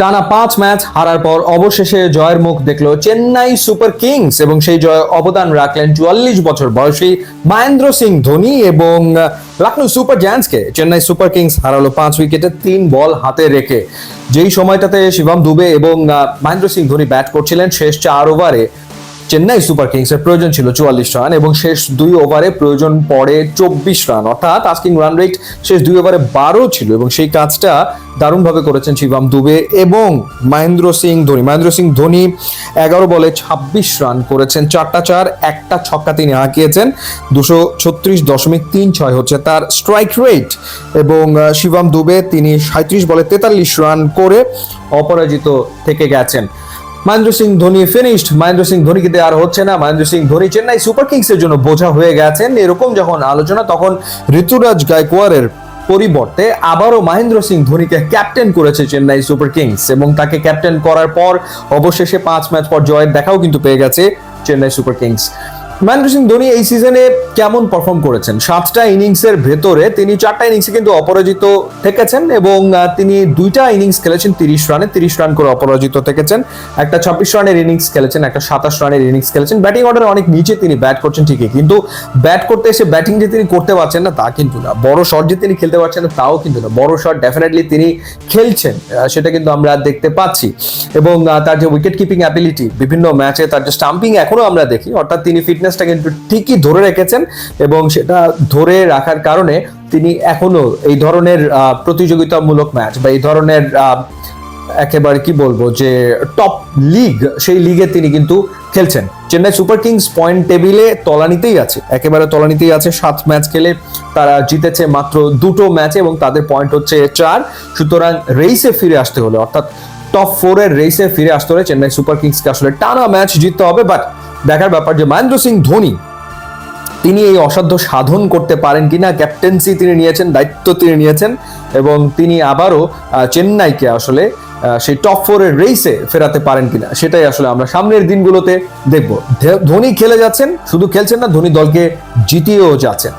টানা পাঁচ ম্যাচ হারার পর অবশেষে জয়ের মুখ দেখল চেন্নাই সুপার কিংস এবং সেই জয় অবদান রাখলেন চুয়াল্লিশ বছর বয়সী মহেন্দ্র সিং ধোনি এবং লখনৌ সুপার জায়ান্টসকে। চেন্নাই সুপার কিংস হারালো পাঁচ উইকেটে তিন বল হাতে রেখে। যেই সময়টাতে শিবম দুবে এবং মহেন্দ্র সিং ধোনি ব্যাট করছিলেন শেষ চার ওভারে চেন্নাই সুপার কিংসের প্রয়োজন ছিল চুয়াল্লিশ রান এবং শেষ দুই ওভারে প্রয়োজন পড়ে চব্বিশ রান। অর্থাৎ আস্কিং রান রেট শেষ দুই ওভারে বারো ছিল এবং সেই কাজটা দারুণভাবে করেছেন শিবাম দুবে এবং মহেন্দ্র সিং ধোনি। মহেন্দ্র সিং ধোনি এগারো বলে ছাব্বিশ রান করেছেন, চারটা চার, একটা ছক্কা তিনি হাঁকিয়েছেন, দুশো ছত্রিশ দশমিক তিন ছয় হচ্ছে তার স্ট্রাইক রেট এবং শিবম দুবে তিনি সাঁত্রিশ বলে তেতাল্লিশ রান করে অপরাজিত থেকে গেছেন। মহেন্দ্র সিং ধোনি ফিনিশড মহেন্দ্র সিং ধোনিকে দিয়ে আর হচ্ছে না। মহেন্দ্র সিং ধোনি চেন্নাই সুপার কিংসের জন্য বোঝা হয়ে গেছেন। এরকম যখন আলোচনা, তখন ঋতুরাজ গায়কোয়ারের পরিবর্তে আবারও মহেন্দ্র সিং ধোনিকে ক্যাপ্টেন করেছে চেন্নাই সুপার কিংস এবং তাকে ক্যাপ্টেন করার পর অবশেষে পাঁচ ম্যাচ পর জয়ের দেখাও কিন্তু পেয়ে গেছে চেন্নাই সুপার কিংস। মহেন্দ্র সিং ধোনি এই সিজনে কেমন পারফর্ম করেছেন? সাতটা ইনিংসের ভেতরে তিনি চারটা ইনিংসে কিন্তু অপরাজিত থেকেছেন এবং তিনি দুইটা ইনিংস খেলেছেন তিরিশ রানে, তিরিশ রান করে অপরাজিত থেকেছেন। একটা ছাব্বিশ রানের ইনিংস খেলেছেন, একটা সাতাশ রানের ইনিংস খেলেছেন। ব্যাটিং অর্ডারে অনেক নিচে তিনি ব্যাট করছেন ঠিকই, কিন্তু ব্যাট করতে এসে ব্যাটিং যে তিনি করতে পারছেন না, তা কিন্তু না। বড় শট যে তিনি খেলতে পারছেন না, তাও কিন্তু না। বড় শট ডেফিনেটলি তিনি খেলছেন সেটা কিন্তু আমরা দেখতে পাচ্ছি। এবং তার যে উইকেট কিপিং অ্যাবিলিটি বিভিন্ন ম্যাচে তার যে স্টাম্পিং এখনও আমরা দেখি, অর্থাৎ তিনি ফিটনেসটা কিন্তু ঠিকই ধরে রেখেছেন এবং সেটা ধরে রাখার কারণে তিনি এখনও এই ধরনের প্রতিযোগিতামূলক ম্যাচ বা এই ধরনের একেবারে কি বলব যে টপ লিগ সেই লিগে তিনি কিন্তু খেলছেন। চেন্নাই সুপার কিংস পয়েন্ট টেবিলে তলানিতেই আছে। একেবারে তলানিতেই আছে, সাত ম্যাচ খেলে তারা জিতেছে মাত্র দুটো ম্যাচে এবং তাদের পয়েন্ট হচ্ছে চার। সুতরাং রেইসে ফিরে আসতে হলে, অর্থাৎ টপ ফোরের রেসে ফিরে আসতে হলে চেন্নাই সুপার কিংসকে আসলে টানা ম্যাচ জিততে হবে বাট দেখার ব্যাপার যে মহেন্দ্র সিং ধোনি, তিনি এই অসাধ্য সাধন করতে পারেন কিনা ক্যাপ্টেন্সি তিনি নিয়েছেন, দায়িত্ব তিনি নিয়েছেন, এবং তিনি আবারও চেন্নাইকে আসলে সেই টপ ফোরের রেসে ফেরাতে পারেন কিনা, সেটাই আসলে আমরা সামনের দিনগুলোতে দেখব। ধোনি খেলে যাচ্ছেন, শুধু খেলছেন না, ধোনি দলকে জিতিয়েও যাচ্ছেন।